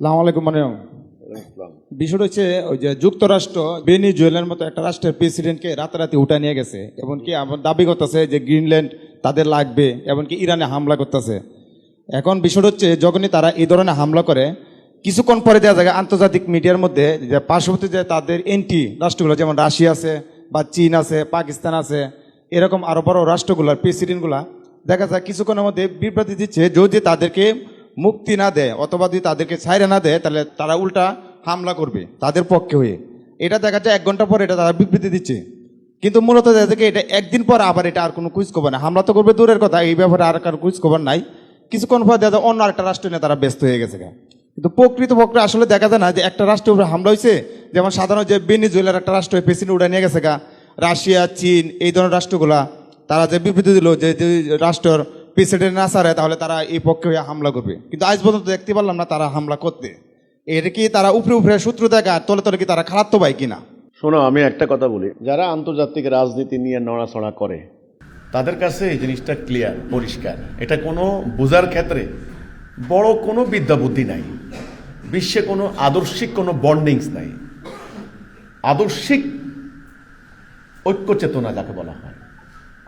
সালাম আলাইকুম মানে বিষয়টা হচ্ছে ওই যে যুক্তরাষ্ট্র বেনিজুয়েলার মতো একটা রাষ্ট্রের প্রেসিডেন্টকে রাতারাতি উঠা নিয়ে গেছে এমনকি আমার দাবি করতেছে যে গ্রিনল্যান্ড তাদের লাগবে এমনকি ইরানে হামলা করতেছে। এখন বিষয়টা হচ্ছে যখনই তারা এই ধরনের হামলা করে কিছুক্ষণ পরে দেওয়া যায় আন্তর্জাতিক মিডিয়ার মধ্যে যে পার্শ্ববর্তী যে তাদের এন্টি রাষ্ট্রগুলো যেমন রাশিয়া আছে বা চীন আছে পাকিস্তান আছে এরকম আরও বড় রাষ্ট্রগুলোর প্রেসিডেন্টগুলা দেখা যায় কিছুক্ষণের মধ্যে বিভ্রান্তি দিচ্ছে যদি তাদেরকে মুক্তি না দেয় অথবা যদি তাদেরকে ছাইরে না দেয়, তাহলে তারা উল্টা হামলা করবে তাদের পক্ষে হয়ে। এটা দেখা যায় এক ঘণ্টা পর এটা তারা বিবৃতি দিচ্ছে। কিন্তু মূলত যায় এটা একদিন পর আবার এটা আর কোনো কুইজ খবর না হামলা তো করবে দূরের কথা, এই ব্যাপারে আর কারও কুইজ খবর নাই। কিছুক্ষণ পর দেখা অন্য আরেকটা রাষ্ট্র নিয়ে তারা ব্যস্ত হয়ে গেছে কিন্তু প্রকৃত পক্ষে আসলে দেখা যায় না যে একটা রাষ্ট্রের উপরে হামলা হয়েছে যেমন সাধারণ যে বেনিজুয়েলার একটা রাষ্ট্র প্রেসিডেন্ট উড়ে নিয়ে গেছে গা। রাশিয়া, চীন, এই ধরনের রাষ্ট্রগুলা, তারা যে বিবৃতি দিল যে রাষ্ট্রের প্রেসিডেন্ট না সারে তাহলে তারা এই পক্ষে হয়ে হামলা করবে। কিন্তু আজ পর্যন্ত দেখতে পারলাম না তারা হামলা করতে। এটা কি তারা উপরে উপরে সূত্র দেখা, তলে তলে কি তারা খারাপ তো ভাই কিনা? শোনো, আমি একটা কথা বলি। যারা আন্তর্জাতিক রাজনীতি নিয়ে নড়াচড়া করে, তাদের কাছে এই জিনিসটা ক্লিয়ার পরিষ্কার। এটা কোনো বোঝার ক্ষেত্রে বড় কোনো বিদ্যা বুদ্ধি নাই। বিশ্বে কোনো আদর্শিক কোনো বন্ডিংস নাই। আদর্শিক ঐক্য চেতনা যাকে বলা হয়।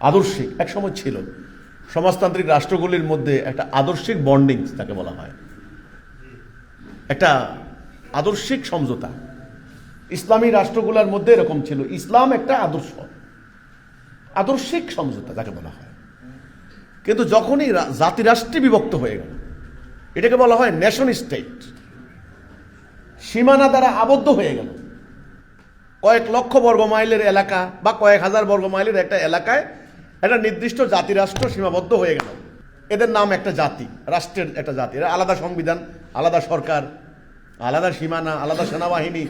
আদর্শিক এক সময় ছিল। সমাজতান্ত্রিক রাষ্ট্রগুলির মধ্যে একটা আদর্শিক বন্ডিং যাকে বলা হয়। একটা আদর্শিক সমঝোতা। ইসলামী রাষ্ট্রগুলোর মধ্যে এরকম ছিল। ইসলাম একটা আদর্শ। আদর্শিক সমঝোতা যাকে বলা হয়। কিন্তু যখনই জাতিরাষ্ট্রে বিভক্ত হয়ে গেল, এটাকে বলা হয় নেশন স্টেট। সীমানা দ্বারা আবদ্ধ হয়ে গেল। কয়েক লক্ষ বর্গ মাইলের এলাকা বা কয়েক হাজার বর্গ মাইলের একটা এলাকায় একটা নির্দিষ্ট জাতিরাষ্ট্র সীমাবদ্ধ হয়ে গেল। এদের নাম একটা জাতি, রাষ্ট্রের একটা জাতি। এরা আলাদা সংবিধান, আলাদা সরকার, আলাদা সীমানা, আলাদা সেনাবাহিনী,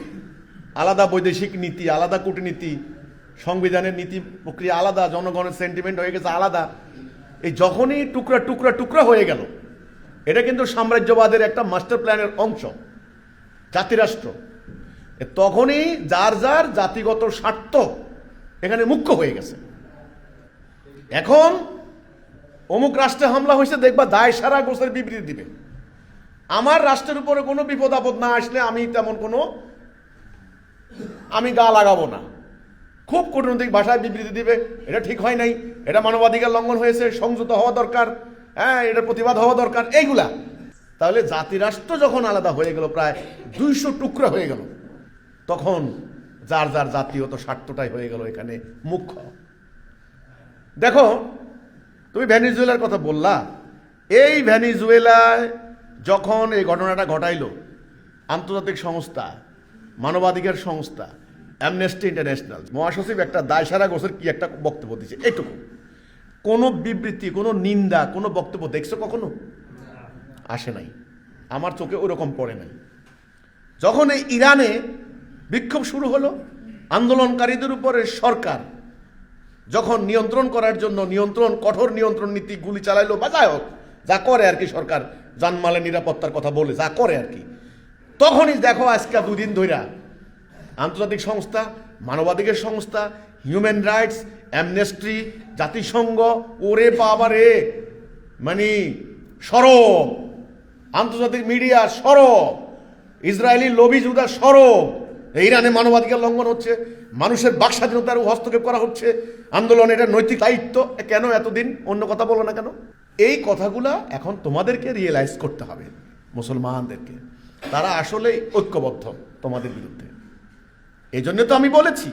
আলাদা বৈদেশিক নীতি, আলাদা কূটনীতি, সংবিধানের নীতি প্রক্রিয়া আলাদা, জনগণের সেন্টিমেন্ট হয়ে গেছে আলাদা। এই যখনই টুকরা টুকরা টুকরা হয়ে গেল, এটা কিন্তু সাম্রাজ্যবাদের একটা মাস্টার প্ল্যানের অংশ, জাতিরাষ্ট্র। তখনই যার যার জাতিগত স্বার্থ এখানে মুখ্য হয়ে গেছে। এখন অমুক রাষ্ট্রে হামলা হয়েছে, দেখবা দায় সারা গোছের বিবৃতি দিবে। আমার রাষ্ট্রের উপরে কোনো বিপদ আপদ না আসলে আমি তেমন কোনো, আমি গা লাগাবো না। খুব কূটনৈতিক ভাষায় বিবৃতি দিবে, এটা ঠিক হয় নাই, এটা মানবাধিকার লঙ্ঘন হয়েছে, সংযত হওয়া দরকার হ্যাঁ এটার প্রতিবাদ হওয়া দরকার, এইগুলা। তাহলে জাতিরাষ্ট্র যখন আলাদা হয়ে গেল, প্রায় দুইশো টুকরা হয়ে গেল, তখন যার যার জাতীয়ত স্বার্থটাই হয়ে গেল এখানে মুখ্য। দেখো, তুমি ভ্যানিজুয়েলার কথা বললা। এই ভ্যানিজুয়েলায় যখন এই ঘটনাটা ঘটাইলো, আন্তর্জাতিক সংস্থা, মানবাধিকার সংস্থা অ্যামনেস্টি ইন্টারন্যাশনাল মহাসচিব একটা দায়সারা গোছের কি একটা বক্তব্য দিচ্ছে এইটুকু। কোনো বিবৃতি, কোনো নিন্দা, কোনো বক্তব্য দেখছ কখনো? আসে নাই। আমার চোখে ওরকম পড়ে নাই। যখন এই ইরানে বিক্ষোভ শুরু হলো, আন্দোলনকারীদের উপরে সরকার যখন নিয়ন্ত্রণ করার জন্য নিয়ন্ত্রণ, কঠোর নিয়ন্ত্রণ নীতি গুলি চালাইলো, বা যাই হোক, যা করে আর কি সরকার জানমালের নিরাপত্তার কথা বলে, যা করে আর কি। তখনই দেখো আজকে দুদিন ধইরা আন্তর্জাতিক সংস্থা, মানবাধিকার সংস্থা হিউম্যান রাইটস অ্যামনেস্ট্রি জাতিসংঘ, ওরে বাবা রে! মানে সরব। আন্তর্জাতিক মিডিয়া সরব। ইসরায়েলি লবি জুদা সরব। ইরানে মানবাধিকার লঙ্ঘন হচ্ছে, মানুষের বাক স্বাধীনতার হস্তক্ষেপ করা হচ্ছে, আন্দোলন এটা নৈতিক দায়িত্ব কেন এতদিন? অন্য কথা বলো না কেন? এই কথাগুলা এখন তোমাদেরকে রিয়েলাইজ করতে হবে, মুসলমানদেরকে। তারা আসলেই ঐক্যবদ্ধ তোমাদের বিরুদ্ধে। এই জন্য তো আমি বলেছি,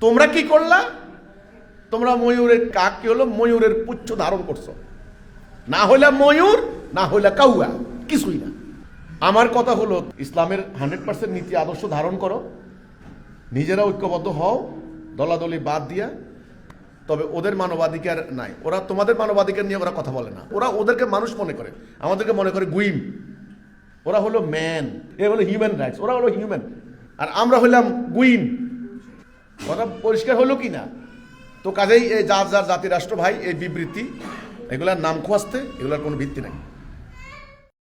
তোমরা কি করলা? তোমরা ময়ূরের কাক কি হলো? ময়ূরের পুচ্ছ ধারণ করছ। না হইলে ময়ূর, না হইলে কাউয়া, কিছুই না। আমার কথা হলো, ইসলামের হান্ড্রেড পার্সেন্ট নীতি আদর্শ ধারণ করো। নিজেরা ঐক্যবদ্ধ হও, দলাদলি বাদ দিয়া। তবে ওদের মানবাধিকার নাই। ওরা তোমাদের মানবাধিকার নিয়ে ওরা কথা বলে না। ওরা ওদেরকে মানুষ মনে করে। আমাদেরকে মনে করে গুইম। ওরা হলো ম্যান। এ হলো হিউম্যান রাইটস। ওরা হলো হিউম্যান। আর আমরা হইলাম গুইম। কথা পরিষ্কার হলো কি না তো কাজেই এই যার যার জাতি, রাষ্ট্র ভাই, এই বিবৃতি, এগুলার নাম খোয়াজতে এগুলার কোনো ভিত্তি নাই।